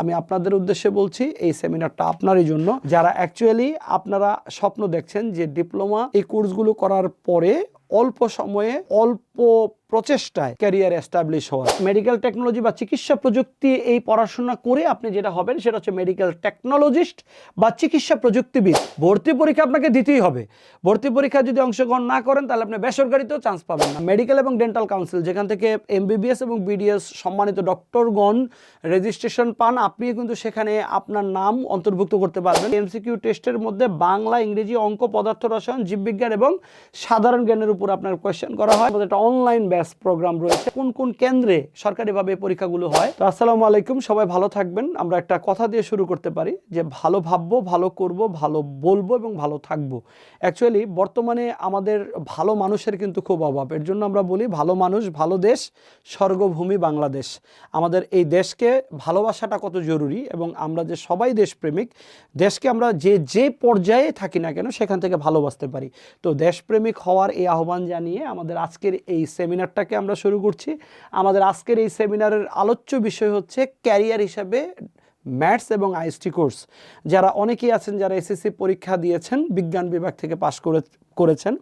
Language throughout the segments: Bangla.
আমি আপনাদের উদ্দেশ্যে বলছি, এই সেমিনারটা আপনারই জন্য। যারা অ্যাকচুয়ালি আপনারা স্বপ্ন দেখছেন যে ডিপ্লোমা এই কোর্সগুলো করার পরে অল্প সময়ে, অল্প প্রচেষ্টায় ক্যারিয়ার এস্টাবলিশ হওয়া। মেডিকেল টেকনোলজি বা চিকিৎসা প্রযুক্তি এই পড়াশোনা করে আপনি যেটা হবেন সেটা হচ্ছে মেডিকেল টেকনোলজিস্ট বা চিকিৎসা প্রযুক্তিবিদ। ভর্তি পরীক্ষা আপনাকে দিতেই হবে। ভর্তি পরীক্ষা যদি অংশগ্রহণ না করেন, তাহলে আপনি বেসরকারিতেও চান্স পাবেন না। মেডিকেল এবং ডেন্টাল কাউন্সিল যেখান থেকে এমবিবিএস এবং বিডিএস সম্মানিত ডক্টরগণ রেজিস্ট্রেশন পান আপনি কিন্তু সেখানে আপনার নাম অন্তর্ভুক্ত করতে পারবেন। এমসিকিউ টেস্টের মধ্যে বাংলা, ইংরেজি, অঙ্ক, পদার্থ, রসায়ন, জীববিজ্ঞান এবং সাধারণ জ্ঞানের উপর আপনার কোয়েশ্চেন করা হয়। একটা অনলাইন ব্যাচ প্রোগ্রাম রয়েছে। কোন কোন কেন্দ্রে সরকারিভাবে পরীক্ষাগুলো হয়? তো আসসালামু আলাইকুম, সবাই ভালো থাকবেন। আমরা একটা কথা দিয়ে শুরু করতে পারি যে ভালো ভাববো, ভালো করব, ভালো বলব এবং ভালো থাকব। অ্যাকচুয়ালি বর্তমানে আমাদের ভালো মানুষের কিন্তু খুব অভাব। এর জন্য আমরা বলি ভালো মানুষ, ভালো দেশ, স্বর্গভূমি বাংলাদেশ। আমাদের এই দেশকে ভালোবাসাটা কত জরুরি এবং আমরা যে সবাই দেশপ্রেমিক, দেশকে আমরা যে যে পর্যায়ে থাকি না কেন সেখান থেকে ভালোবাসতে পারি। তো দেশপ্রেমিক হওয়ার এই আহ্বান জানিয়ে আমাদের আজকের এই সেমিনারটাকে আমরা শুরু করছি। আমাদের আজকের এই সেমিনারের আলোচ্য বিষয় হচ্ছে ক্যারিয়ার হিসাবে ম্যাথস এবং আইএসটি কোর্স। যারা অনেকেই আছেন যারা এসএসসি পরীক্ষা দিয়েছেন, বিজ্ঞান বিভাগ থেকে পাশ করে করেছেন,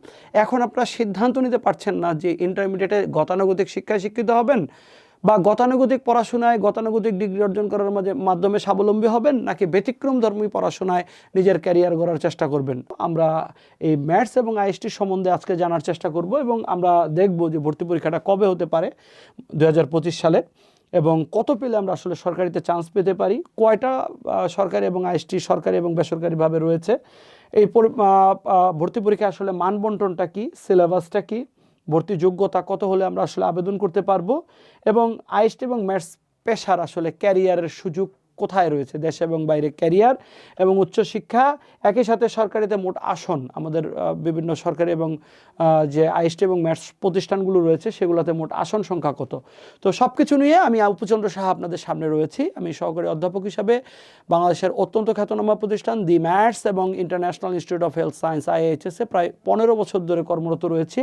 এখন আপনারা সিদ্ধান্ত নিতে পারছেন না যে ইন্টারমিডিয়েটে গতানুগতিক শিক্ষায় শিক্ষিত হবেন। বা গতানুগতিক পড়াশোনায় গতানুগতিক ডিগ্রি অর্জন করার মাঝে মাধ্যমে স্বাবলম্বী হবেন, নাকি ব্যতিক্রম ধর্মী পড়াশোনায় নিজের ক্যারিয়ার গড়ার চেষ্টা করবেন? আমরা এই ম্যাথস এবং আইএসটি সম্বন্ধে আজকে জানার চেষ্টা করব এবং আমরা দেখব যে ভর্তি পরীক্ষাটা কবে হতে পারে দু হাজার পঁচিশ সালে এবং কত পেলে আমরা আসলে সরকারিতে চান্স পেতে পারি? কয়টা সরকারি এবং আইএসটি সরকারি এবং বেসরকারিভাবে রয়েছে? এই ভর্তি পরীক্ষা আসলে মানবন্টনটা কী? সিলেবাসটা কি? ভর্তি যোগ্যতা কত হলে আমরা আসলে আবেদন করতে পারব? এবং আইএসটি এবং ম্যাথস পেশার আসলে ক্যারিয়ারের সুযোগ কোথায় রয়েছে? দেশে এবং বাইরে ক্যারিয়ার এবং উচ্চশিক্ষা, একই সাথে সরকারিতে মোট আসন আমাদের বিভিন্ন সরকারি এবং যে আইএসটি এবং ম্যাথস প্রতিষ্ঠানগুলো রয়েছে সেগুলোতে মোট আসন সংখ্যা কত? তো সব কিছু নিয়ে আমি উপচন্দ্র সাহা আপনাদের সামনে রয়েছি। আমি সহকারী অধ্যাপক হিসাবে বাংলাদেশের অত্যন্ত খ্যাতনামা প্রতিষ্ঠান দি ম্যাথস এবং international institute of health science আইএইচএসে প্রায় পনেরো বছর ধরে কর্মরত রয়েছি।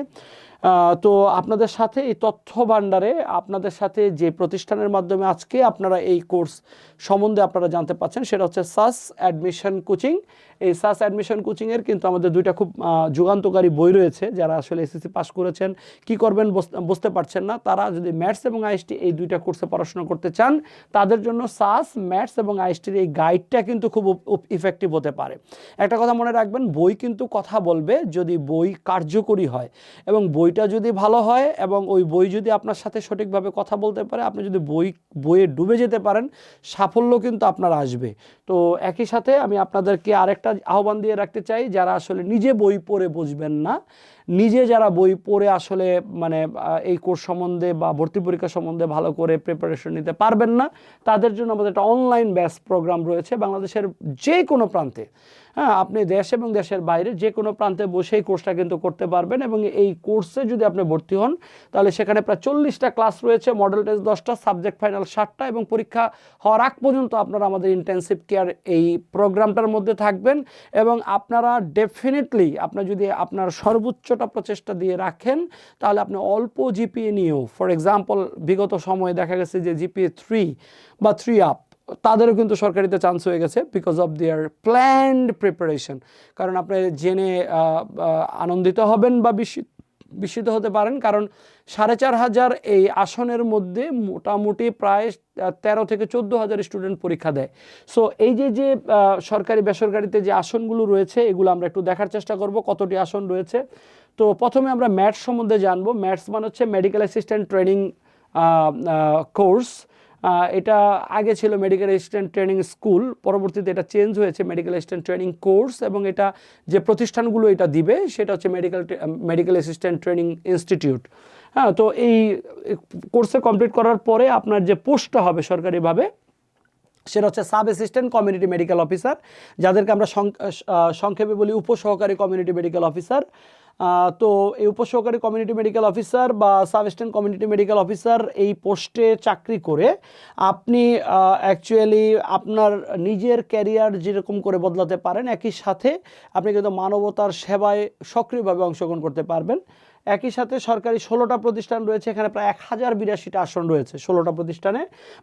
তো আপনাদের সাথে এই তথ্য ভাণ্ডারে আপনাদের সাথে যে প্রতিষ্ঠানের মাধ্যমে আজকে আপনারা এই কোর্স সম্বন্ধে আপনারা জানতে পাচ্ছেন সেটা হচ্ছে সাস অ্যাডমিশন কোচিং এই সাস অ্যাডমিশন কোচিংয়ের কিন্তু আমাদের দুইটা খুব যুগান্তকারী বই রয়েছে যারা আসলে এসএসসি পাস করেছেন। কি করবেন বুঝ- বুঝতে পারছেন না। তারা যদি ম্যাথস এবং আইএসটি এই দুইটা কোর্সে পড়াশোনা করতে চান, তাদের জন্য সাস ম্যাথস এবং আইএসটির এই গাইডটা কিন্তু খুব ইফেক্টিভ হতে পারে। একটা কথা মনে রাখবেন, বই কিন্তু কথা বলবে যদি বই কার্যকরী হয় এবং বইটা যদি ভালো হয় এবং ওই বই যদি আপনার সাথে সঠিকভাবে কথা বলতে পারে, আপনি যদি বই, বইয়ে ডুবে যেতে পারেন, সাফল্য কিন্তু আপনার আসবে। তো একই সাথে আমি আপনাদেরকে আরেকটা আহ্বান দিয়ে রাখতে চাই যারা আসলে নিজে বই পড়ে বুঝবেন না। নিজে যারা বই পড়ে আসলে মানে এই কোর্স সম্বন্ধে বা ভর্তি পরীক্ষা সম্বন্ধে ভালো করে প্রিপারেশন নিতে পারবেন না, তাদের জন্য আমাদের একটা অনলাইন ব্যাচ প্রোগ্রাম রয়েছে বাংলাদেশের যে কোনো প্রান্তে। হ্যাঁ আপনি দেশ এবং দেশের বাইরে যে কোনো প্রান্তে বসেই কোর্সটা কিন্তু করতে পারবেন এবং এই কোর্সে যদি আপনি ভর্তি হন, তাহলে সেখানে প্রায় চল্লিশটা ক্লাস রয়েছে মডেল টেস্ট দশটা সাবজেক্ট ফাইনাল ষাটটা এবং পরীক্ষা হওয়ার আগ পর্যন্ত আপনারা আমাদের ইন্টেন্সিভ কেয়ার এই প্রোগ্রামটার মধ্যে থাকবেন এবং আপনারা ডেফিনেটলি আপনার যদি আপনার সর্বোচ্চটা প্রচেষ্টা দিয়ে রাখেন, তাহলে আপনি অল্প জিপিএ নিয়েও ফর এক্সাম্পল বিগত সময়ে দেখা গেছে যে জিপিএ থ্রি বা থ্রি আপ তাদেরও কিন্তু সরকারিতে চান্স হয়ে গেছে because of their planned preparation কারণ আপনি জেনে আনন্দিত হবেন বা বিস্মিত বিস্মিত হতে পারেন, কারণ সাড়ে চার হাজার এই আসনের মধ্যে মোটামুটি প্রায় তেরো থেকে চোদ্দ হাজার স্টুডেন্ট পরীক্ষা দেয়। সো এই যে যে সরকারি, বেসরকারিতে যে আসনগুলো রয়েছে, এগুলো আমরা একটু দেখার চেষ্টা করব, কতটি আসন রয়েছে। তো প্রথমে আমরা ম্যাথস সম্বন্ধে জানব। ম্যাথস মানে হচ্ছে মেডিকেল অ্যাসিস্ট্যান্ট ট্রেনিং কোর্স এটা আগে ছিল মেডিকেল অ্যাসিস্ট্যান্ট ট্রেনিং স্কুল পরবর্তীতে এটা চেঞ্জ হয়েছে মেডিকেল অ্যাসিস্ট্যান্ট ট্রেনিং কোর্স এবং এটা যে প্রতিষ্ঠানগুলো এটা দিবে, সেটা হচ্ছে medical medical assistant training institute হ্যাঁ তো এই কোর্সে কমপ্লিট করার পরে আপনার যে পোস্টটা হবে সরকারিভাবে, সেটা হচ্ছে sub assistant community medical officer যাদেরকে আমরা সংক্ষেপে বলি উপসহকারী কমিউনিটি মেডিকেল অফিসার তো এই উপসহকারী কমিউনিটি মেডিকেল অফিসার বা sub assistant community medical officer এই পোস্টে চাকরি করে, আপনি অ্যাকচুয়ালি আপনার নিজের ক্যারিয়ার যেরকম করে বদলাতে পারেন, একই সাথে আপনি কিন্তু মানবতার সেবায় সক্রিয়ভাবে অংশগ্রহণ করতে পারবেন। একই সাথে সরকারি ষোলোটা প্রতিষ্ঠান রয়েছে, এখানে প্রায় এক হাজার বিরাশিটা আসন রয়েছে ষোলোটা প্রতিষ্ঠানে।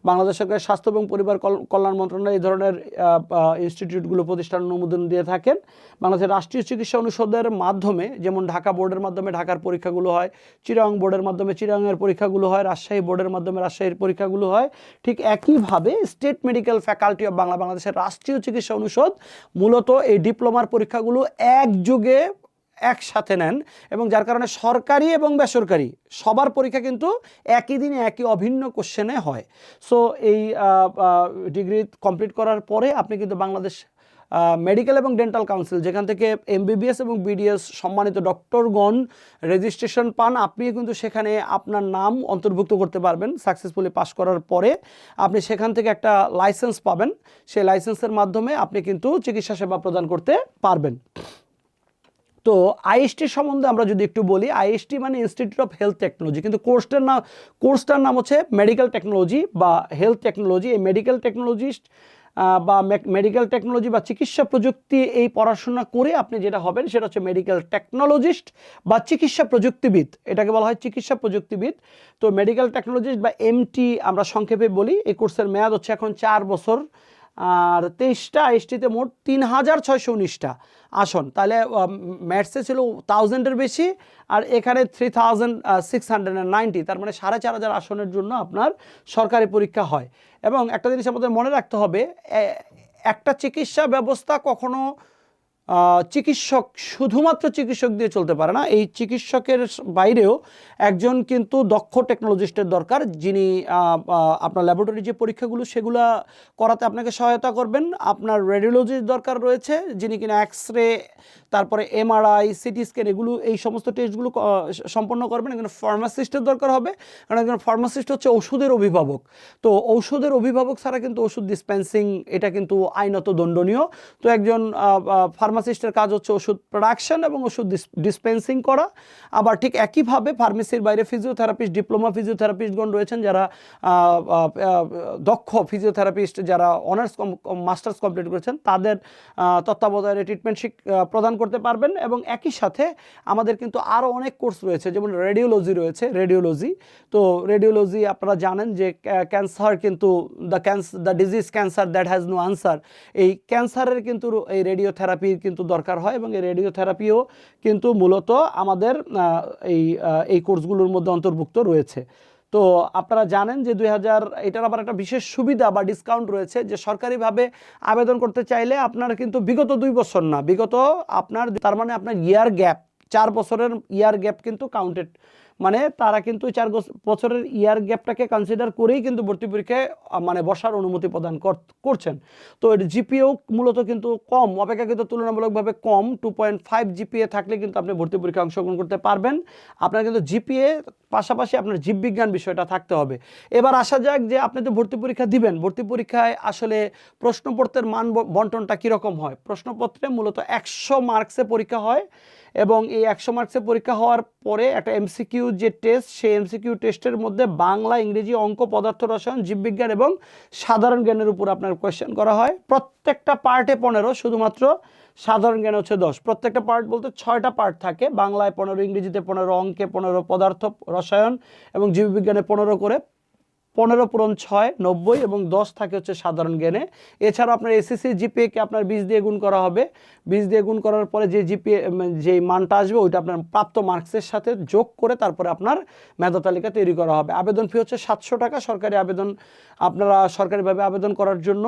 বাংলাদেশ সরকারের স্বাস্থ্য এবং পরিবার কল- কল্যাণ মন্ত্রণালয় এই ধরনের ইনস্টিটিউটগুলো প্রতিষ্ঠান অনুমোদন দিয়ে থাকেন। বাংলাদেশের রাষ্ট্রীয় চিকিৎসা অনুষদের মাধ্যমে, যেমন ঢাকা বোর্ডের মাধ্যমে ঢাকার পরীক্ষাগুলো হয়, চিরাং বোর্ডের মাধ্যমে চিরাংয়ের পরীক্ষাগুলো হয়, রাজশাহী বোর্ডের মাধ্যমে রাজশাহীর পরীক্ষাগুলো হয়, ঠিক একইভাবে state medical faculty of Bangla, বাংলাদেশের রাষ্ট্রীয় চিকিৎসা অনুষদ মূলত এই ডিপ্লোমার পরীক্ষাগুলো একযোগে একসাথে নেন এবং যার কারণে সরকারি এবং বেসরকারি সবার পরীক্ষা কিন্তু একই দিনে একই অভিন্ন কোশ্চেনে হয়। সো এই ডিগ্রি কমপ্লিট করার পরে আপনি কিন্তু বাংলাদেশ মেডিকেল এবং ডেন্টাল কাউন্সিল যেখান থেকে এমবিবিএস এবং বিডিএস সম্মানিত ডক্টরগণ রেজিস্ট্রেশন পান আপনি কিন্তু সেখানে আপনার নাম অন্তর্ভুক্ত করতে পারবেন। সাকসেসফুলি পাস করার পরে আপনি সেখান থেকে একটা লাইসেন্স পাবেন। সেই লাইসেন্সের মাধ্যমে আপনি কিন্তু চিকিৎসা সেবা প্রদান করতে পারবেন। তো আইএসটি সম্বন্ধে আমরা যদি একটু বলি আইএসটি মানে ইনস্টিটিউট অফ হেলথ টেকনোলজি কিন্তু কোর্সটার নাম কোর্সটার নাম হচ্ছে মেডিকেল টেকনোলজি বা হেলথ টেকনোলজি এই মেডিকেল টেকনোলজিস্ট বা মেডিকেল টেকনোলজি বা চিকিৎসা প্রযুক্তি এই পড়াশোনা করে আপনি যেটা হবেন সেটা হচ্ছে মেডিকেল টেকনোলজিস্ট বা চিকিৎসা প্রযুক্তিবিদ। এটাকে বলা হয় চিকিৎসা প্রযুক্তিবিদ। তো মেডিকেল টেকনোলজিস্ট বা এমটি আমরা সংক্ষেপে বলি, এই কোর্সের মেয়াদ হচ্ছে এখন চার বছর। আর তেইশটা এসটিতে মোট তিন হাজার ছয়শো উনিশটা। আসন, তাহলে ম্যাটসে ছিল থাউজেন্ডের বেশি, আর এখানে three thousand six hundred ninety তার মানে সাড়ে চার হাজার আসনের জন্য আপনার সরকারি পরীক্ষা হয়। এবং একটা জিনিস আমাদের মনে রাখতে হবে একটা চিকিৎসা ব্যবস্থা কখনো চিকিৎসক শুধুমাত্র চিকিৎসক দিয়ে চলতে পারে না, এই চিকিৎসকের বাইরেও একজন কিন্তু দক্ষ টেকনোলজিস্টের দরকার, যিনি আপনার ল্যাবরেটরি যে পরীক্ষাগুলো সেগুলো করাতে আপনাকে সহায়তা করবেন। আপনার রেডিওলজির দরকার রয়েছে, যিনি কিনা এক্স রে তারপরে এমআরআই সিটি স্ক্যান এগুলো, এই সমস্ত টেস্টগুলো সম্পন্ন করবেন। একজন ফার্মাসিস্টের দরকার হবে, কারণ একজন ফার্মাসিস্ট হচ্ছে ওষুধের অভিভাবক। তো ঔষধের অভিভাবক ছাড়া কিন্তু ওষুধ ডিসপেন্সিং এটা কিন্তু আইনত দণ্ডনীয়। তো একজন ফার্মাসিস্টের কাজ হচ্ছে ওষুধ প্রোডাকশন এবং ওষুধ ডিসপেন্সিং করা। আবার ঠিক একইভাবে ফার্মেসির বাইরে ফিজিওথেরাপিস্ট ডিপ্লোমা ফিজিওথেরাপিস্টগণ রয়েছেন যারা দক্ষ ফিজিওথেরাপিস্ট যারা অনার্স মাস্টার্স কমপ্লিট করেছেন, তাদের তত্ত্বাবধানে ট্রিটমেন্ট প্রদান করতে পারবেন। এবং একই সাথে আমাদের কিন্তু আরও অনেক কোর্স রয়েছে, যেমন রেডিওলজি রয়েছে রেডিওলজি তো রেডিওলজি আপনারা জানেন যে ক্যান্সার কিন্তু the cancer the disease cancer that has no answer এই ক্যান্সারের কিন্তু এই রেডিওথেরাপির কিন্তু দরকার হয় এবং এই রেডিওথেরাপিও কিন্তু মূলত আমাদের এই এই কোর্সগুলোর মধ্যে অন্তর্ভুক্ত রয়েছে। তো আপনারা জানেন যে দুই হাজার, এটার আবার একটা বিশেষ সুবিধা বা ডিসকাউন্ট রয়েছে যে সরকারিভাবে আবেদন করতে চাইলে আপনার কিন্তু বিগত দুই বছর না, বিগত আপনার, তার মানে আপনার ইয়ার গ্যাপ চার বছরের ইয়ার গ্যাপ কিন্তু কাউন্টেড মানে তারা কিন্তু চার বছ- বছরের ইয়ার গ্যাপটাকে কনসিডার করেই কিন্তু ভর্তি পরীক্ষায় মানে বসার অনুমতি প্রদান কর- করছেন। তো এর জিপিএও মূলত কিন্তু কম, অপেক্ষাকৃত তুলনামূলকভাবে কম। টু পয়েন্ট ফাইভ জিপিএ থাকলে কিন্তু আপনি ভর্তি পরীক্ষায় অংশগ্রহণ করতে পারবেন। আপনার কিন্তু জিপিএ পাশাপাশি আপনার জীববিজ্ঞান বিষয়টা থাকতে হবে। এবার আসা যাক যে আপনি তো ভর্তি পরীক্ষা দিবেন। ভর্তি পরীক্ষায় আসলে প্রশ্নপত্রের মান বন্টনটা কীরকম হয়? প্রশ্নপত্রে মূলত একশো মার্কসে পরীক্ষা হয়। এবং এই একশো মার্কসে পরীক্ষা হওয়ার পরে একটা এমসিকিউ যে টেস্ট সেই এমসিকিউ টেস্টের মধ্যে বাংলা, ইংরেজি, অঙ্ক, পদার্থ, রসায়ন, জীববিজ্ঞান এবং সাধারণ জ্ঞানের উপর আপনার কোয়েশ্চেন করা হয়। প্রত্যেকটা পার্টে পনেরো, শুধুমাত্র সাধারণ জ্ঞান হচ্ছে দশ। প্রত্যেকটা পার্ট বলতে ছয়টা পার্ট থাকে। বাংলায় পনেরো, ইংরেজিতে পনেরো, অঙ্কে পনেরো, পদার্থ, রসায়ন এবং জীববিজ্ঞানে পনেরো করে। পনেরো পূরণ ছয়, নব্বই এবং দশ থাকে হচ্ছে সাধারণ জ্ঞানে। এছাড়াও আপনার এসএসসি জিপিএকে আপনার বিশ দিয়ে গুণ করা হবে। বিশ দিয়ে গুণ করার পরে যে জিপিএ যে মানটা আসবে ওইটা আপনার প্রাপ্ত মার্কসের সাথে যোগ করে তারপরে আপনার মেধা তালিকা তৈরি করা হবে। আবেদন ফি হচ্ছে সাতশো টাকা। সরকারি আবেদন, আপনারা সরকারিভাবে আবেদন করার জন্য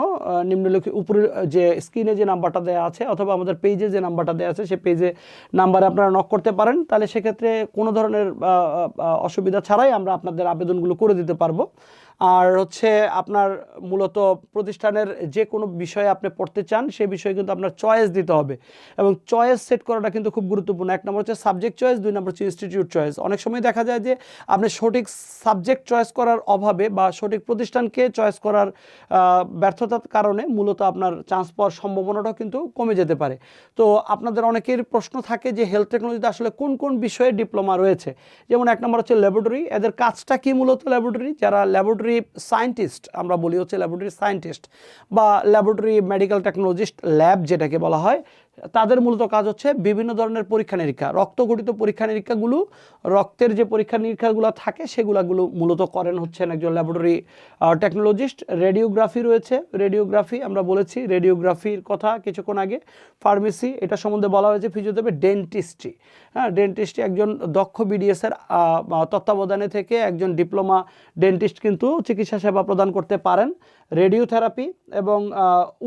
নিম্নলিখিত উপরে, যে স্ক্রিনে যে নাম্বারটা দেওয়া আছে অথবা আমাদের পেজে যে নাম্বারটা দেওয়া আছে সেই পেজে নাম্বারে আপনারা নক করতে পারেন। তাহলে সেক্ষেত্রে কোনো ধরনের অসুবিধা ছাড়াই আমরা আপনাদের আবেদনগুলো করে দিতে পারব। আর হচ্ছে আপনার মূলত প্রতিষ্ঠানের যে কোনো বিষয়ে আপনি পড়তে চান, সেই বিষয়ে কিন্তু আপনার চয়েস দিতে হবে। এবং চয়েস সেট করাটা কিন্তু খুব গুরুত্বপূর্ণ। এক নম্বর হচ্ছে সাবজেক্ট চয়েস দুই নম্বর হচ্ছে ইনস্টিটিউট চয়েস অনেক সময় দেখা যায় যে আপনি সঠিক সাবজেক্ট চয়েস করার অভাবে বা সঠিক প্রতিষ্ঠানকে চয়েস করার ব্যর্থতার কারণে মূলত আপনার চান্স পাওয়ার সম্ভাবনাটাও কিন্তু কমে যেতে পারে। তো আপনাদের অনেকের প্রশ্ন থাকে যে হেলথ টেকনোলজিতে আসলে কোন কোন বিষয়ে ডিপ্লোমা রয়েছে? যেমন এক নম্বর হচ্ছে ল্যাবরেটরি এদের কাজটা কি মূলত ল্যাবরেটরি যারা ল্যাবরেটরি সায়েন্টিস্ট আমরা বলি হচ্ছে ল্যাবরেটরি সায়েন্টিস্ট বা ল্যাবরেটরি মেডিকেল টেকনোলজিস্ট ল্যাব যেটাকে বলা হয় তাদের মূলত কাজ হচ্ছে বিভিন্ন ধরনের পরীক্ষা নিরীক্ষা। রক্ত গঠিত পরীক্ষা নিরীক্ষাগুলো, রক্তের যে পরীক্ষা নিরীক্ষাগুলো থাকে, সেগুলোগুলো মূলত করেন হচ্ছেন একজন ল্যাবরেটরি টেকনোলজিস্ট রেডিওগ্রাফি রয়েছে। রেডিওগ্রাফি আমরা বলেছি রেডিওগ্রাফির কথা কিছুক্ষণ আগে। ফার্মেসি এটা সম্বন্ধে বলা হয়েছে ফিজিওথেরাপি ডেন্টিস্ট্রি হ্যাঁ ডেন্টিস্ট্রি একজন দক্ষ বিডিএসের তত্ত্বাবধানে থেকে একজন ডিপ্লোমা ডেন্টিস্ট কিন্তু চিকিৎসা সেবা প্রদান করতে পারেন। রেডিওথেরাপি এবং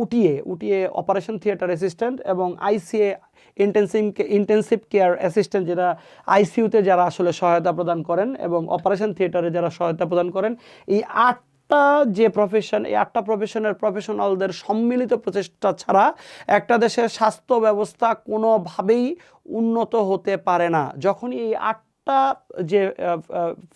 OTA OTA operation theatre assistant এবং ICA intensive intensive care assistant যেটা আইসিইউতে যারা আসলে সহায়তা প্রদান করেন এবং অপারেশন থিয়েটারে যারা সহায়তা প্রদান করেন, এই আট আটটা যে প্রফেশন এই আটটা প্রফেশনের প্রফেশনালদের সম্মিলিত প্রচেষ্টা ছাড়া একটা দেশের স্বাস্থ্য ব্যবস্থা কোনোভাবেই উন্নত হতে পারে না। যখনই এই আট যে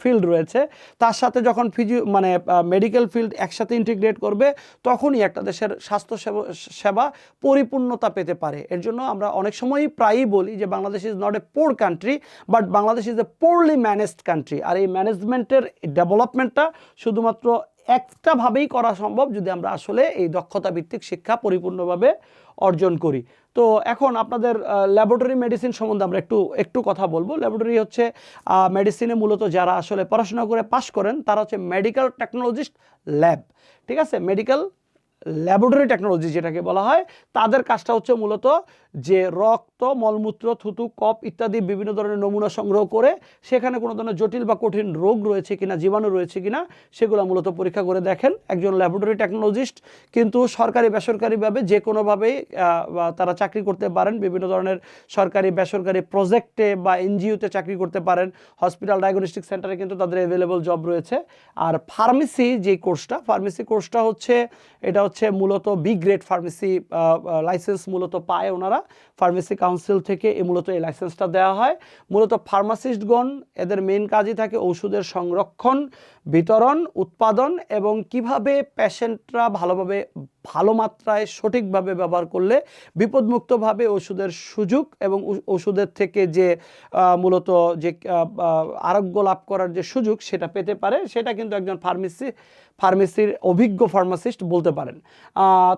ফিল্ড রয়েছে, তার সাথে যখন ফিজি মানে মেডিকেল ফিল্ড একসাথে ইন্টিগ্রেট করবে, তখনই একটা দেশের স্বাস্থ্য সেবা সেবা পরিপূর্ণতা পেতে পারে। এর জন্য আমরা অনেক সময়ই প্রায়ই বলি যে, Bangladesh is not a poor country but Bangladesh is a poorly managed country আর এই ম্যানেজমেন্টের ডেভেলপমেন্টটা শুধুমাত্র একটাভাবেই করা সম্ভব যদি আমরা আসলে এই দক্ষতা ভিত্তিক শিক্ষা পরিপূর্ণভাবে অর্জন করি। তো এখন আপনাদের ল্যাবরেটরি মেডিসিন সম্বন্ধে আমরা একটু একটু কথা বলব। ল্যাবরেটরি হচ্ছে মেডিসিনে মূলত যারা আসলে পড়াশোনা করে পাশ করেন, তারা হচ্ছে মেডিকেল টেকনোলজিস্ট ল্যাব ঠিক আছে? মেডিকেল ল্যাবরেটরি টেকনোলজি যেটাকে বলা হয়, তাদের কাজটা হচ্ছে মূলত যে রক্ত, মলমূত্র, থুতু কপ ইত্যাদি বিভিন্ন ধরনের নমুনা সংগ্রহ করে সেখানে কোনো ধরনের জটিল বা কঠিন রোগ রয়েছে কিনা, জীবাণু রয়েছে কিনা, সেগুলো মূলত পরীক্ষা করে দেখেন। একজন ল্যাবরেটরি টেকনোলজিস্ট কিন্তু সরকারি, বেসরকারিভাবে যে কোনোভাবেই তারা চাকরি করতে পারেন, বিভিন্ন ধরনের সরকারি, বেসরকারি প্রজেক্টে বা এনজিওতে চাকরি করতে পারেন হসপিটাল ডায়াগনস্টিক সেন্টারে কিন্তু তাদের অ্যাভেলেবল জব রয়েছে। আর ফার্মেসি যে কোর্সটা ফার্মেসি কোর্সটা হচ্ছে, এটা হচ্ছে মূলত বি গ্রেড ফার্মেসি লাইসেন্স মূলত পায় ওনারা। ফার্মেসি কাউন্সিল থেকে এ মূলত এই লাইসেন্সটা দেওয়া হয়। মূলত ফার্মাসিস্টগণ এদের মেন কাজই থাকে ওষুধের সংরক্ষণ, বিতরণ, উৎপাদন এবং কীভাবে পেশেন্টরা ভালোভাবে, ভালো মাত্রায় সঠিকভাবে ব্যবহার করলে বিপদমুক্তভাবে ওষুধের সুযোগ এবং ওষুধের থেকে যে মূলত যে আরোগ্য লাভ করার যে সুযোগ সেটা পেতে পারে। সেটা কিন্তু একজন ফার্মেসি ফার্মেসির অভিজ্ঞ ফার্মাসিস্ট বলতে পারেন।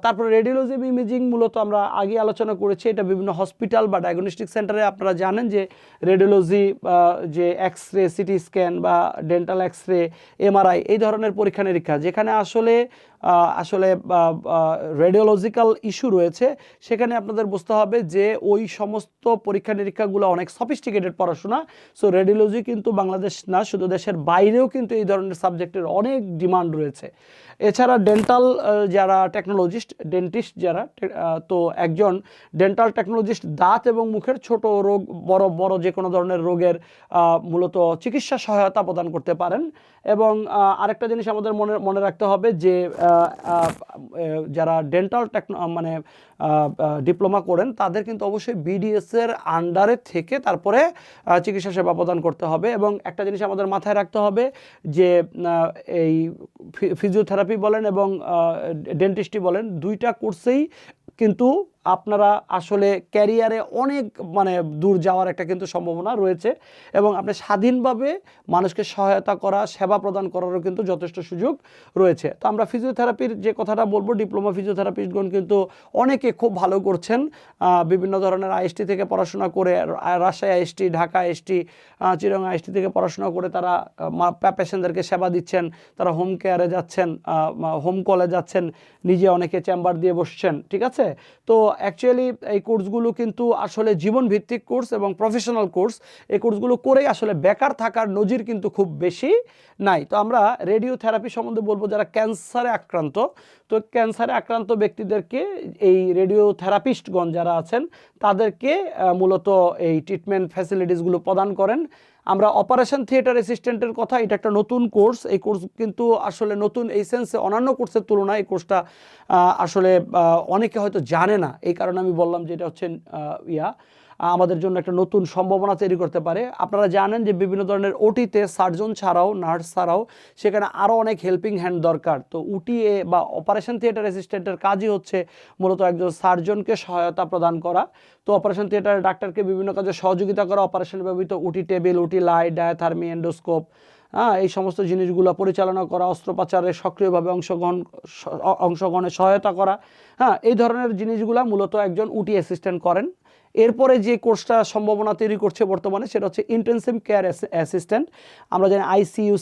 তারপর রেডিওলজি ইমেজিং মূলত আমরা আগে আলোচনা করেছি, এটা বিভিন্ন হসপিটাল বা ডায়াগনস্টিক সেন্টারে আপনারা জানেন যে রেডিওলজি যে এক্স রে সিটি স্ক্যান বা ডেন্টাল এক্স রে এমআরআই এই ধরনের পরীক্ষা নিরীক্ষা যেখানে আসলে আসলে রেডিওলজিক্যাল ইস্যু রয়েছে। সেখানে আপনাদের বুঝতে হবে যে, ওই সমস্ত পরীক্ষা নিরীক্ষাগুলো অনেক সফিস্টিকেটেড পড়াশোনা। সো রেডিওলজি কিন্তু বাংলাদেশ না, শুধু দেশের বাইরেও কিন্তু এই ধরনের সাবজেক্টের অনেক ডিমান্ড রয়েছে। এছাড়া ডেন্টাল যারা টেকনোলজিস্ট ডেন্টিস্ট যারা, তো একজন ডেন্টাল টেকনোলজিস্ট দাঁত এবং মুখের ছোট রোগ, বড় বড় যে কোনো ধরনের রোগের মূলত চিকিৎসা সহায়তা প্রদান করতে পারেন। এবং আরেকটা জিনিস আমাদের মনে মনে রাখতে হবে যে যারা ডেন্টাল টেকনো মানে ডিপ্লোমা করেন, তাদের কিন্তু অবশ্যই বিডিএসের আন্ডারে থেকে তারপরে চিকিৎসা সেবা প্রদান করতে হবে এবং একটা জিনিস আমাদের মাথায় রাখতে হবে যে এই ফিজিওথেরাপি বলেন এবং ডেন্টিস্ট্রি বলেন, দুইটা কোর্সেই কিন্তু আপনারা আসলে ক্যারিয়ারে অনেক মানে দূর যাওয়ার একটা কিন্তু সম্ভাবনা রয়েছে এবং আপনি স্বাধীনভাবে মানুষকে সহায়তা করা, সেবা প্রদান করারও কিন্তু যথেষ্ট সুযোগ রয়েছে। তো আমরা ফিজিওথেরাপির যে কথাটা বলব, ডিপ্লোমা ফিজিওথেরাপিস্টগণ কিন্তু অনেকে খুব ভালো করছেন। বিভিন্ন ধরনের আইএসটি থেকে পড়াশোনা করে, Rajshahi IST, Dhaka IST Chirang IST থেকে পড়াশোনা করে তারা পেশেন্টদেরকে সেবা দিচ্ছেন, তারা হোম কেয়ারে যাচ্ছেন হোম কলে যাচ্ছেন, নিজে অনেকে চেম্বার দিয়ে বসছেন, ঠিক আছে? তো অ্যাকচুয়ালি এই কোর্সগুলো কিন্তু আসলে জীবন ভিত্তিক কোর্স এবং প্রফেশনাল কোর্স এই কোর্সগুলো করেই আসলে বেকার থাকার নজির কিন্তু খুব বেশি নাই। তো আমরা রেডিও থেরাপি সম্বন্ধে বলব যারা ক্যান্সারে আক্রান্ত, তো ক্যান্সারে আক্রান্ত ব্যক্তিদেরকে এই রেডিও থেরাপিস্টগণ যারা আছেন, তাদেরকে মূলত এই ট্রিটমেন্ট ফ্যাসিলিটিসগুলো প্রদান করেন। আমরা অপারেশন থিয়েটার অ্যাসিস্ট্যান্টের কথা, এটা একটা নতুন কোর্স এই কোর্স কিন্তু আসলে নতুন এই সেন্সে অন্যান্য কোর্সের তুলনায় এই কোর্সটা আসলে অনেকে হয়তো জানে না। এই কারণে আমি বললাম যে এটা হচ্ছে ইয়া। আমাদের জন্য একটা নতুন সম্ভাবনা তৈরি করতে পারে। আপনারা জানেন যে বিভিন্ন ধরনের ওটিতে সার্জন ছাড়াও নার্স ছাড়াও সেখানে আরও অনেক হেল্পিং হ্যান্ড দরকার। তো উটিএ বা অপারেশন থিয়েটার অ্যাসিস্ট্যান্টের কাজই হচ্ছে মূলত একজন সার্জনকে সহায়তা প্রদান করা। তো অপারেশন থিয়েটারের ডাক্তারকে বিভিন্ন কাজে সহযোগিতা করা অপারেশন ব্যবহৃত OT table OT light diathermy endoscope হ্যাঁ এই সমস্ত জিনিসগুলো পরিচালনা করা, অস্ত্রোপচারে সক্রিয়ভাবে অংশগ্রহণ অংশগ্রহণে সহায়তা করা। হ্যাঁ এই ধরনের জিনিসগুলো মূলত একজন উটি অ্যাসিস্ট্যান্ট করেন। এরপরে যে কোর্সটা সম্ভাবনা তৈরি করছে বর্তমানে, সেটা হচ্ছে ইন্টেন্সিভ কেয়ার অ্যাসিস্ট্যান্ট আমরা জানি আইসিইউ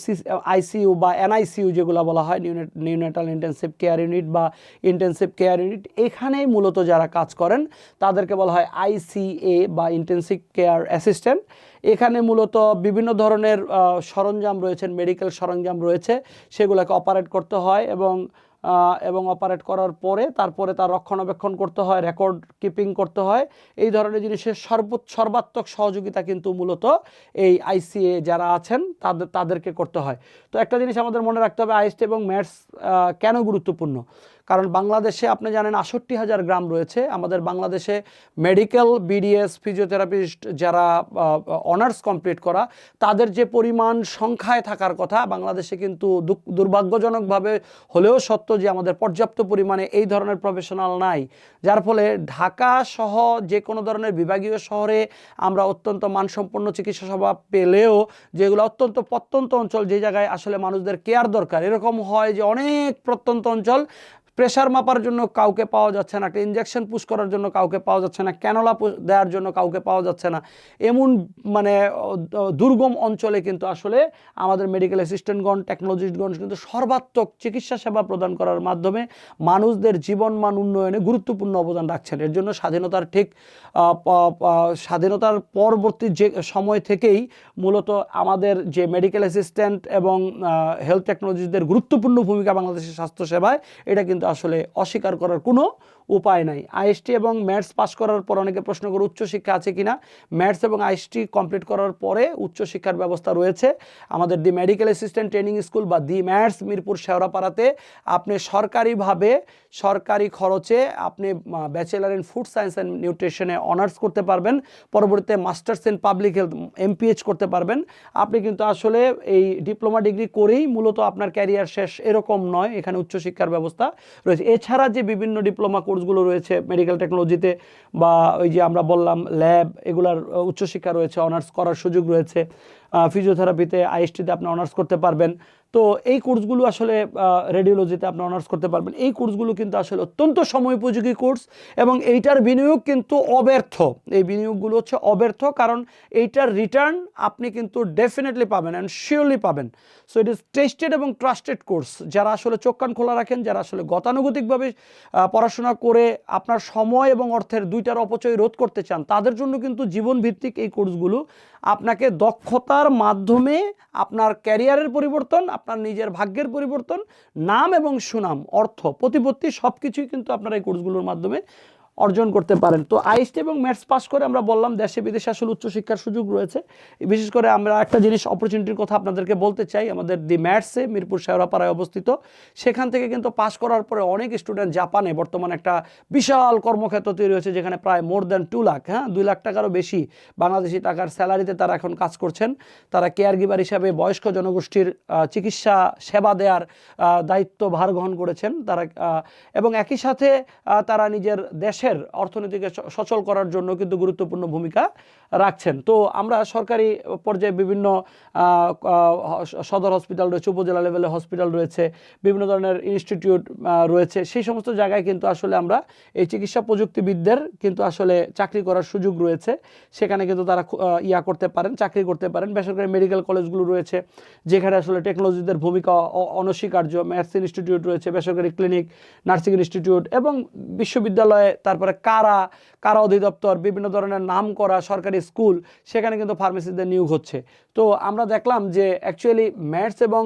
আইসিইউ বা এনআইসিইউ যেগুলো বলা হয় neonate neonatal intensive care unit বা ইন্টেন্সিভ কেয়ার ইউনিট এখানেই মূলত যারা কাজ করেন, তাদেরকে বলা হয় আইসিএ বা ইন্টেন্সিভ কেয়ার অ্যাসিস্ট্যান্ট এখানে মূলত বিভিন্ন ধরনের সরঞ্জাম রয়েছে মেডিকেল সরঞ্জাম রয়েছে, সেগুলোকে অপারেট করতে হয় এবং এবং অপারেট করার পরে তারপরে তার রক্ষণাবেক্ষণ করতে হয় রেকর্ড কিপিং করতে হয়। এই ধরনের জিনিসের সর্বোচ্চ, সর্বাত্মক সহযোগিতা কিন্তু মূলত এই আইসিএ যারা আছেন, তাদের, তাদেরকে করতে হয়। তো একটা জিনিস আমাদের মনে রাখতে হবে, আইএসটি এবং ম্যাথস কেন গুরুত্বপূর্ণ? কারণ বাংলাদেশে আপনি জানেন আষট্টি হাজার গ্রাম রয়েছে। আমাদের বাংলাদেশে মেডিকেল বিডিএস ফিজিওথেরাপিস্ট যারা অনার্স কমপ্লিট করা, তাদের যে পরিমাণ সংখ্যায় থাকার কথা, বাংলাদেশে কিন্তু দুর্ভাগ্যজনকভাবে হলেও সত্য যে আমাদের পর্যাপ্ত পরিমাণে এই ধরনের প্রফেশনাল নাই। যার ফলে ঢাকা সহ যে কোনো ধরনের বিভাগীয় শহরে আমরা অত্যন্ত মানসম্পন্ন চিকিৎসা সেবা পেলেও, যেগুলো অত্যন্ত প্রত্যন্ত অঞ্চল, যে জায়গায় আসলে মানুষদের কেয়ার দরকার, এরকম হয় যে অনেক প্রত্যন্ত অঞ্চল প্রেশার মাপার জন্য কাউকে পাওয়া যাচ্ছে না, একটা ইঞ্জেকশন পুশ করার জন্য কাউকে পাওয়া যাচ্ছে না ক্যানোলা দেওয়ার জন্য কাউকে পাওয়া যাচ্ছে না, এমন মানে দুর্গম অঞ্চলে কিন্তু আসলে আমাদের মেডিকেল অ্যাসিস্ট্যান্টগণ টেকনোলজিস্টগণ কিন্তু সর্বাত্মক চিকিৎসা সেবা প্রদান করার মাধ্যমে মানুষদের জীবনমান উন্নয়নে গুরুত্বপূর্ণ অবদান রাখছেন। এর জন্য স্বাধীনতার ঠিক স্বাধীনতার পরবর্তী যে সময় থেকেই মূলত আমাদের যে মেডিকেল অ্যাসিস্ট্যান্ট এবং হেলথ টেকনোলজিস্টদের গুরুত্বপূর্ণ ভূমিকা বাংলাদেশের স্বাস্থ্যসেবায়, এটা কিন্তু আসলে অস্বীকার করার কোনো উপায় নাই। আইএসটি এবং ম্যাথস পাস করার পর অনেকে প্রশ্ন করে উচ্চশিক্ষা আছে কিনা? ম্যাথস এবং আইএসটি কমপ্লিট করার পরে উচ্চশিক্ষার ব্যবস্থা রয়েছে। আমাদের the medical assistant training school বা দি ম্যাথস মিরপুর শেওড়াপাড়াতে আপনি সরকারিভাবে সরকারি খরচে আপনি bachelor in food science and নিউট্রিশনে honours করতে পারবেন। পরবর্তীতে masters in public health MPH করতে পারবেন। আপনি কিন্তু আসলে এই ডিপ্লোমা ডিগ্রি করেই মূলত আপনার ক্যারিয়ার শেষ এরকম নয়। এখানে উচ্চশিক্ষার ব্যবস্থা রয়েছে। এছাড়া যে বিভিন্ন ডিপ্লোমা কোর্সগুলো রয়েছে মেডিকেল টেকনোলজিতে বা ওই যে আমরা বললাম ল্যাব এগুলার উচ্চশিক্ষা রয়েছে অনার্স করার সুযোগ রয়েছে। ফিজিওথেরাপিতে আইএসটিতে আপনি অনার্স করতে পারবেন। তো এই কোর্সগুলো আসলে রেডিওলজিতে আপনি অনার্স করতে পারবেন। এই কোর্সগুলো কিন্তু আসলে অত্যন্ত সময়োপযোগী কোর্স এবং এইটার বিনিয়োগ কিন্তু অব্যর্থ। এই বিনিয়োগগুলো হচ্ছে অব্যর্থ কারণ এইটার রিটার্ন আপনি কিন্তু ডেফিনেটলি পাবেন অ্যান্ড শিওরলি পাবেন। সো ইট ইজ টেস্টেড এবং ট্রাস্টেড কোর্স যারা আসলে চোখ কান খোলা রাখেন, যারা আসলে গতানুগতিকভাবে পড়াশোনা করে আপনার সময় এবং অর্থের দুইটার অপচয় রোধ করতে চান, তাদের জন্য কিন্তু জীবনভিত্তিক এই কোর্সগুলো আপনাকে দক্ষতার মাধ্যমে আপনার ক্যারিয়ারের পরিবর্তন আপনার নিজের ভাগ্যের পরিবর্তন, নাম এবং সুনাম, অর্থ, প্রতিপত্তি সব কিছুই কিন্তু আপনার এই কোর্সগুলোর মাধ্যমে অর্জন করতে পারেন। তো আইএসটি এবং ম্যাথস পাস করে আমরা বললাম, দেশে বিদেশে আসলে উচ্চশিক্ষার সুযোগ রয়েছে। বিশেষ করে আমরা একটা জিনিস অপরচুনিটির কথা আপনাদেরকে বলতে চাই, আমাদের দি ম্যাথসে মিরপুর শেওড়াপাড়ায় অবস্থিত। সেখান থেকে কিন্তু পাস করার পরে অনেক স্টুডেন্ট জাপানে বর্তমানে একটা বিশাল কর্মক্ষেত্র তৈরি হয়েছে, যেখানে প্রায় মোর দ্যান টু লাখ হ্যাঁ দুই লাখ টাকারও বেশি বাংলাদেশি টাকার স্যালারিতে তারা এখন কাজ করছেন। তারা কেয়ার গিভার হিসাবে বয়স্ক জনগোষ্ঠীর চিকিৎসা সেবা দেওয়ার দায়িত্ব ভার গ্রহণ করেছেন তারা এবং একই সাথে তারা নিজের দেশের অর্থনীতিকে সচল করার জন্য কিন্তু গুরুত্বপূর্ণ ভূমিকা রাখছেন। তো আমরা সরকারি পর্যায়ে বিভিন্ন সদর হসপিটাল রয়েছে, উপজেলা লেভেলে হসপিটাল রয়েছে, বিভিন্ন ধরনের ইনস্টিটিউট রয়েছে। সেই সমস্ত জায়গায় কিন্তু আসলে আমরা এই চিকিৎসা প্রযুক্তিবিদদের কিন্তু আসলে চাকরি করার সুযোগ রয়েছে। সেখানে কিন্তু তারা ইয়া করতে পারেন, চাকরি করতে পারেন। বেসরকারি মেডিকেল কলেজগুলো রয়েছে, যেখানে আসলে টেকনোলজিদের ভূমিকা অনস্বীকার্য। ম্যাথস ইনস্টিটিউট রয়েছে, বেসরকারি ক্লিনিক নার্সিং ইনস্টিটিউট এবং বিশ্ববিদ্যালয়ে তারপরে কারা কারা অধিদপ্তর, বিভিন্ন ধরনের নাম করা সরকারি স্কুল, সেখানে কিন্তু ফার্মেসিদের নিয়োগ হচ্ছে। তো আমরা দেখলাম যে অ্যাকচুয়ালি ম্যাথস এবং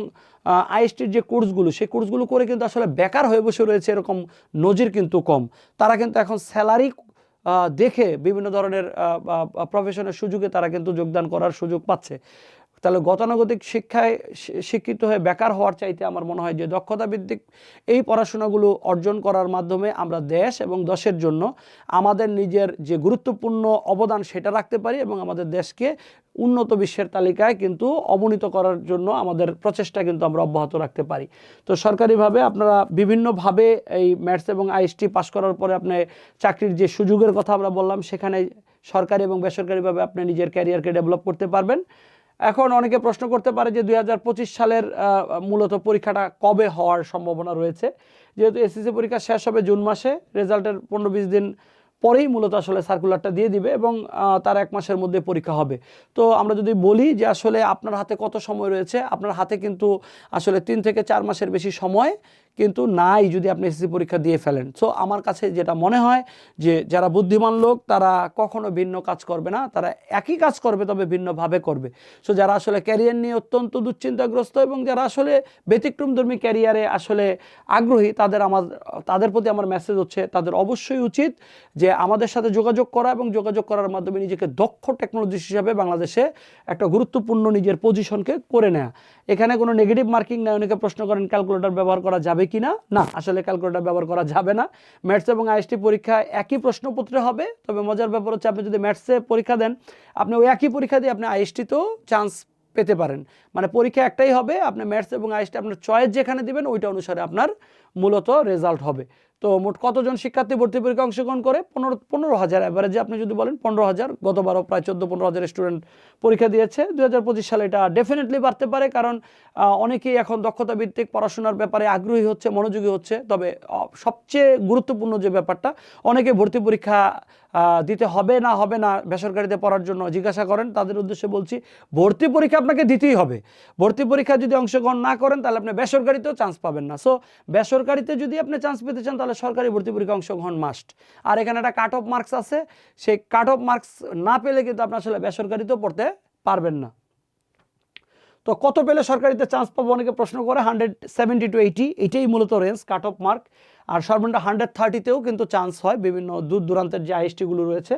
আইএসটির যে কোর্সগুলো সেই কোর্সগুলো করে কিন্তু আসলে বেকার হয়ে বসে রয়েছে এরকম নজির কিন্তু কম। তারা কিন্তু এখন স্যালারি দেখে বিভিন্ন ধরনের প্রফেশনের সুযোগে তারা কিন্তু যোগদান করার সুযোগ পাচ্ছে। তাহলে গতানুগতিক শিক্ষায় শিক্ষিত হয়ে বেকার হওয়ার চাইতে আমার মনে হয় যে দক্ষতা ভিত্তিক এই পড়াশোনাগুলো অর্জন করার মাধ্যমে আমরা দেশ এবং দেশের জন্য আমাদের নিজের যে গুরুত্বপূর্ণ অবদান সেটা রাখতে পারি এবং আমাদের দেশকে উন্নত বিশ্বের তালিকায় কিন্তু অবনীত করার জন্য আমাদের প্রচেষ্টা কিন্তু আমরা অব্যাহত রাখতে পারি। তো সরকারিভাবে আপনারা বিভিন্নভাবে এই ম্যাথস এবং আইএসটি পাশ করার পরে আপনি চাকরির যে সুযোগের কথা আমরা বললাম, সেখানে সরকারি এবং বেসরকারিভাবে আপনি নিজের ক্যারিয়ারকে ডেভেলপ করতে পারবেন। এখন অনেকে প্রশ্ন করতে পারে যে দুই হাজার পঁচিশ সালের মূলত পরীক্ষাটা কবে হওয়ার সম্ভাবনা রয়েছে। যেহেতু এসএসসি পরীক্ষা শেষ হবে জুন মাসে, রেজাল্টের পনেরো বিশ দিন পরেই মূলত আসলে সার্কুলারটা দিয়ে দিবে এবং তার এক মাসের মধ্যে পরীক্ষা হবে। তো আমরা যদি বলি যে আসলে আপনার হাতে কত সময় রয়েছে, আপনার হাতে কিন্তু আসলে তিন থেকে চার মাসের বেশি সময় কিন্তু নাই যদি আপনি এসএসসি পরীক্ষা দিয়ে ফেলেন। সো আমার কাছে যেটা মনে হয় যে যারা বুদ্ধিমান লোক, তারা কখনো ভিন্ন কাজ করবে না, তারা একই কাজ করবে, তবে ভিন্নভাবে করবে। সো যারা আসলে ক্যারিয়ার নিয়ে অত্যন্ত দুশ্চিন্তাগ্রস্ত এবং যারা আসলে ব্যতিক্রমধর্মী ক্যারিয়ারে আসলে আগ্রহী, তাদের আমার, তাদের প্রতি আমার মেসেজ হচ্ছে, তাদের অবশ্যই উচিত যে আমাদের সাথে যোগাযোগ করা এবং যোগাযোগ করার মাধ্যমে নিজেকে দক্ষ টেকনোলজিস্ট হিসাবে বাংলাদেশে একটা গুরুত্বপূর্ণ নিজের পজিশনকে করে নেওয়া এখানে কোনো নেগেটিভ মার্কিং নাই, অনেকে প্রশ্ন করেন ক্যালকুলেটর ব্যবহার করা যাবে কি না না, আসলে ক্যালকুলেটার ব্যবহার করা যাবে না। ম্যাথস এবং আইএসটি পরীক্ষা একই প্রশ্নপত্রে হবে, তবে মজার ব্যাপার হচ্ছে আপনি যদি ম্যাথসে পরীক্ষা দেন, আপনি ওই একই পরীক্ষা দিয়ে আপনি আইএসটিতেও চান্স পেতে পারেন। মানে পরীক্ষা একটাই হবে, আপনি ম্যাথস এবং আইএসটি আপনার চয়েস যেখানে দিবেন, ওইটা অনুসারে আপনার মূলত রেজাল্ট হবে। তো মোট কতজন শিক্ষার্থী ভর্তি পরীক্ষা অংশগ্রহণ করে? পনেরো পনেরো হাজার অ্যাভারেজে আপনি যদি বলেন পনেরো হাজার। গতবারও প্রায় চোদ্দ পনেরো হাজার স্টুডেন্ট পরীক্ষা দিয়েছে। দু হাজার পঁচিশ সালে এটা ডেফিনেটলি বাড়তে পারে কারণ অনেকেই এখন দক্ষতা ভিত্তিক পড়াশোনার ব্যাপারে আগ্রহী হচ্ছে, মনোযোগী হচ্ছে। তবে সবচেয়ে গুরুত্বপূর্ণ যে ব্যাপারটা, অনেকে ভর্তি পরীক্ষা দিতে হবে না হবে না বেসরকারিতে পড়ার জন্য জিজ্ঞাসা করেন, তাদের উদ্দেশ্যে বলছি ভর্তি পরীক্ষা আপনাকে দিতেই হবে। ভর্তি পরীক্ষা যদি অংশগ্রহণ না করেন, তাহলে আপনি বেসরকারিতেও চান্স পাবেন না। সো বেসরকারিতে যদি আপনি চান্স পেতে চান, তাহলে সরকারি ভর্তি পরীক্ষা অংশগ্রহণ মাস্ট আর এখানে একটা কাট অফ মার্কস আছে। সেই কাট অফ মার্কস না পেলে কিন্তু আপনি আসলে বেসরকারিতেও পড়তে পারবেন না। তো কত পেলে সরকারিতে চান্স পাবো? অনেকে প্রশ্ন করে হান্ড্রেড সেভেন্টি টু এইটি এটাই মূলত রেঞ্জ কাট অফ মার্ক আর সর্বনিম্ন হান্ড্রেড থার্টিতেও কিন্তু চান্স হয় বিভিন্ন দূর দূরান্তের যে আইএসটিগুলো রয়েছে।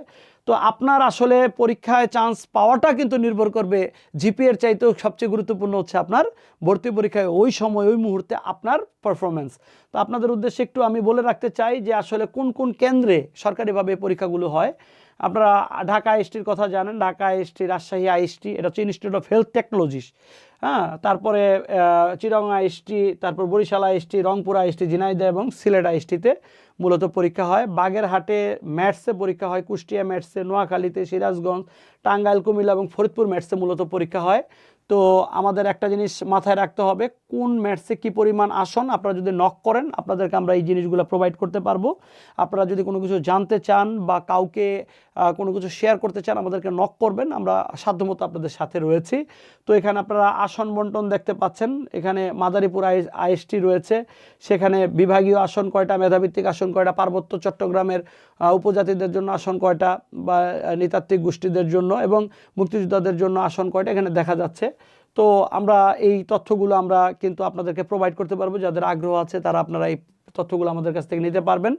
তো আপনার আসলে পরীক্ষায় চান্স পাওয়াটা কিন্তু নির্ভর করবে জিপিএর চাইতেও সবচেয়ে গুরুত্বপূর্ণ হচ্ছে আপনার ভর্তি পরীক্ষায় ওই সময়, ওই মুহূর্তে আপনার পারফরমেন্স তো আপনাদের উদ্দেশ্যে একটু আমি বলে রাখতে চাই যে আসলে কোন কোন কেন্দ্রে সরকারিভাবে পরীক্ষাগুলো হয় আপনারা ঢাকা আইএসটির কথা জানেন, ঢাকা আইএসটি রাজশাহী আইএসটি এটা হচ্ছে ইনস্টিটিউট অফ হেলথ টেকনোলজিস হ্যাঁ? তারপরে চিরং আইএসটি তারপর বরিশাল আইএসটি রংপুর আইএসটি ঝিনাইদহ এবং সিলেট আইএসটিতে মূলত পরীক্ষা হয়। বাগেরহাটে ম্যাটসে পরীক্ষা হয়, কুষ্টিয়া ম্যাটসে নোয়াখালীতে সিরাজগঞ্জ, টাঙ্গাইল, কুমিল্লা এবং ফরিদপুর ম্যাটসে মূলত পরীক্ষা হয়। তো আমাদের একটা জিনিস মাথায় রাখতে হবে, কোন ম্যাটসে কি পরিমাণ আসন আপনারা যদি নক করেন, আপনাদেরকে আমরা এই জিনিসগুলো প্রোভাইড করতে পারব। আপনারা যদি কোনো কিছু জানতে চান বা কাউকে কোনো কিছু শেয়ার করতে চান, আমাদেরকে নক করবেন। আমরা সাধ্যমতো আপনাদের সাথে রয়েছি। তো এখানে আপনারা আসন বন্টন দেখতে পাচ্ছেন। এখানে মাদারীপুর আই, আইএসটি রয়েছে। সেখানে বিভাগীয় আসন কয়টা, মেধাভিত্তিক আসন কয়টা, পার্বত্য চট্টগ্রামের উপজাতিদের জন্য আসন কয়টা বা নৃতাত্ত্বিক গোষ্ঠীদের জন্য এবং মুক্তিযোদ্ধাদের জন্য আসন কয়টা এখানে দেখা যাচ্ছে। তো আমরা এই তথ্যগুলো আমরা কিন্তু আপনাদেরকে প্রোভাইড করতে পারব। যাদের আগ্রহ আছে তারা আপনারা এই তথ্যগুলো আমাদের কাছ থেকে নিতে পারবেন।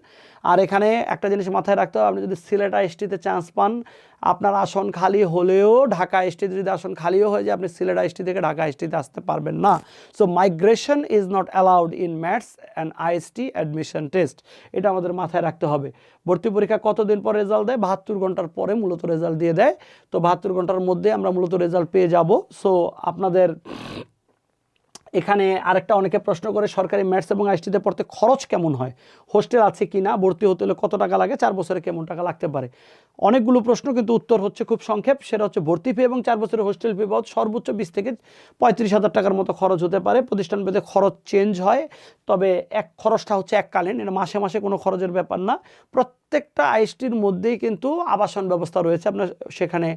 আর এখানে একটা জিনিস মাথায় রাখতে হবে, আপনি যদি সিলেট আইএসটিতে চান্স পান, আপনার আসন খালি হলেও ঢাকা আইএসটিতে যদি আসন খালিও হয়ে যায়, আপনি সিলেট আইএসটি থেকে ঢাকা আইএসটিতে আসতে পারবেন না। So migration is not allowed in maths and IST admission test এটা আমাদের মাথায় রাখতে হবে। ভর্তি পরীক্ষা কতদিন পর রেজাল্ট দেয়? বাহাত্তর ঘণ্টার পরে মূলত রেজাল্ট দিয়ে দেয়। তো বাহাত্তর ঘণ্টার মধ্যে আমরা মূলত রেজাল্ট পেয়ে যাব। সো আপনাদের এখানে আরেকটা অনেকে প্রশ্ন করে, সরকারি ম্যাথস এবং আইসটিতে পড়তে খরচ কেমন হয়? হোস্টেল আছে কি না ভর্তি হতে হলে কত টাকা লাগে? চার বছরে কেমন টাকা লাগতে পারে? অনেকগুলো প্রশ্ন, কিন্তু উত্তর হচ্ছে খুব সংক্ষেপ, সেটা হচ্ছে ভর্তি ফি এবং চার বছরের হোস্টেল ফি বাবদ সর্বোচ্চ বিশ থেকে পঁয়ত্রিশ হাজার টাকার মতো খরচ হতে পারে। প্রতিষ্ঠান ভেদে খরচ চেঞ্জ হয়, তবে এক খরচটা হচ্ছে এককালীন, এটা মাসে মাসে কোনো খরচের ব্যাপার না। প্রত্যেকটা আইএসটির মধ্যেই কিন্তু আবাসন ব্যবস্থা রয়েছে। আপনার সেখানে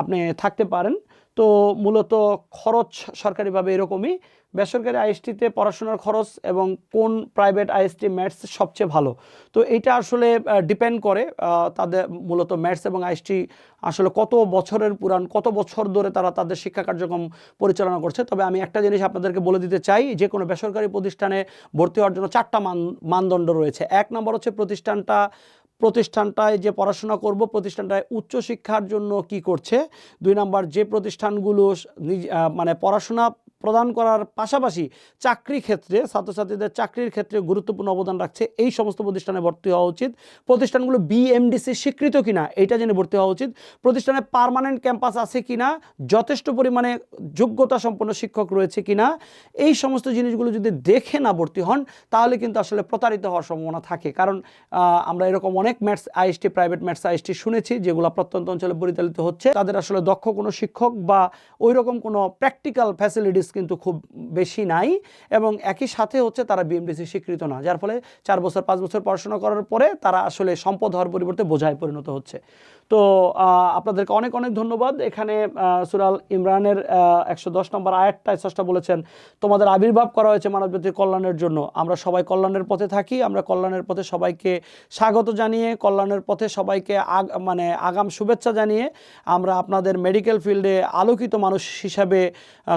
আপনি থাকতে পারেন। তো মূলত খরচ সরকারিভাবে এরকমই। বেসরকারি আইএসটিতে পড়াশোনার খরচ এবং কোন প্রাইভেট আইএসটি ম্যাথস সবচেয়ে ভালো? তো এইটা আসলে ডিপেন্ড করে তাদের মূলত ম্যাথস এবং আইএসটি আসলে কত বছরের পুরান, কত বছর ধরে তারা তাদের শিক্ষা কার্যক্রম পরিচালনা করছে। তবে আমি একটা জিনিস আপনাদেরকে বলে দিতে চাই, যে কোনো বেসরকারি প্রতিষ্ঠানে ভর্তি হওয়ার জন্য চারটা মান, মানদণ্ড রয়েছে। এক নম্বর হচ্ছে প্রতিষ্ঠানটা প্রতিষ্ঠানটায় যে পড়াশোনা করব, প্রতিষ্ঠানটায় উচ্চশিক্ষার জন্য কি করছে? দুই নাম্বার, যে প্রতিষ্ঠানগুলো মানে পড়াশোনা প্রদান করার পাশাপাশি চাকরি ক্ষেত্রে, ছাত্রছাত্রীদের চাকরির ক্ষেত্রে গুরুত্বপূর্ণ অবদান রাখছে। এই সমস্ত প্রতিষ্ঠানে ভর্তি হওয়া উচিত। প্রতিষ্ঠানগুলো বিএমডিসি স্বীকৃত কিনা এটা জেনে ভর্তি হওয়া উচিত। প্রতিষ্ঠানে পার্মানেন্ট ক্যাম্পাস আছে কিনা, যথেষ্ট পরিমাণে যোগ্যতা সম্পন্ন শিক্ষক রয়েছে কিনা, এই সমস্ত জিনিসগুলো যদি দেখে না ভর্তি হন, তাহলে কিন্তু আসলে প্রতারিত হওয়ার সম্ভাবনা থাকে। কারণ আমরা এরকম অনেক maths IST private maths IST শুনেছি, যেগুলো প্রত্যন্ত অঞ্চলে পরিচালিত হচ্ছে। তাদের আসলে দক্ষ কোনো শিক্ষক বা ওই রকম কোনো প্র্যাকটিক্যাল ফ্যাসিলিটিস কিন্তু খুব বেশি নাই এবং একই সাথে হচ্ছে তারা বিএমডিসি স্বীকৃত না। যার ফলে চার বছর, পাঁচ বছর পড়াশোনা করার পরে তারা আসলে সম্পদ হওয়ার পরিবর্তে বোঝায় পরিণত হচ্ছে। তো আপনাদেরকে অনেক অনেক ধন্যবাদ। এখানে সুরাল ইমরানের একশো দশ নম্বর আয়াতটায় স্রষ্টা বলেছেন, তোমাদের আবির্ভাব করা হয়েছে মানবজাতির কল্যাণের জন্য। আমরা সবাই কল্যাণের পথে থাকি, আমরা কল্যাণের পথে সবাইকে স্বাগত জানিয়ে, কল্যাণের পথে সবাইকে আগ মানে আগাম শুভেচ্ছা জানিয়ে, আমরা আপনাদের মেডিকেল ফিল্ডে আলোকিত মানুষ হিসাবে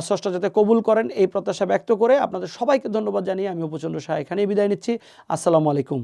স্রষ্টা যাতে কবুল করেন, এই প্রত্যাশা ব্যক্ত করে আপনাদের সবাইকে ধন্যবাদ জানিয়ে আমি উপচন্দ্র শাহ এখানেই বিদায় নিচ্ছি। আসসালামু আলাইকুম।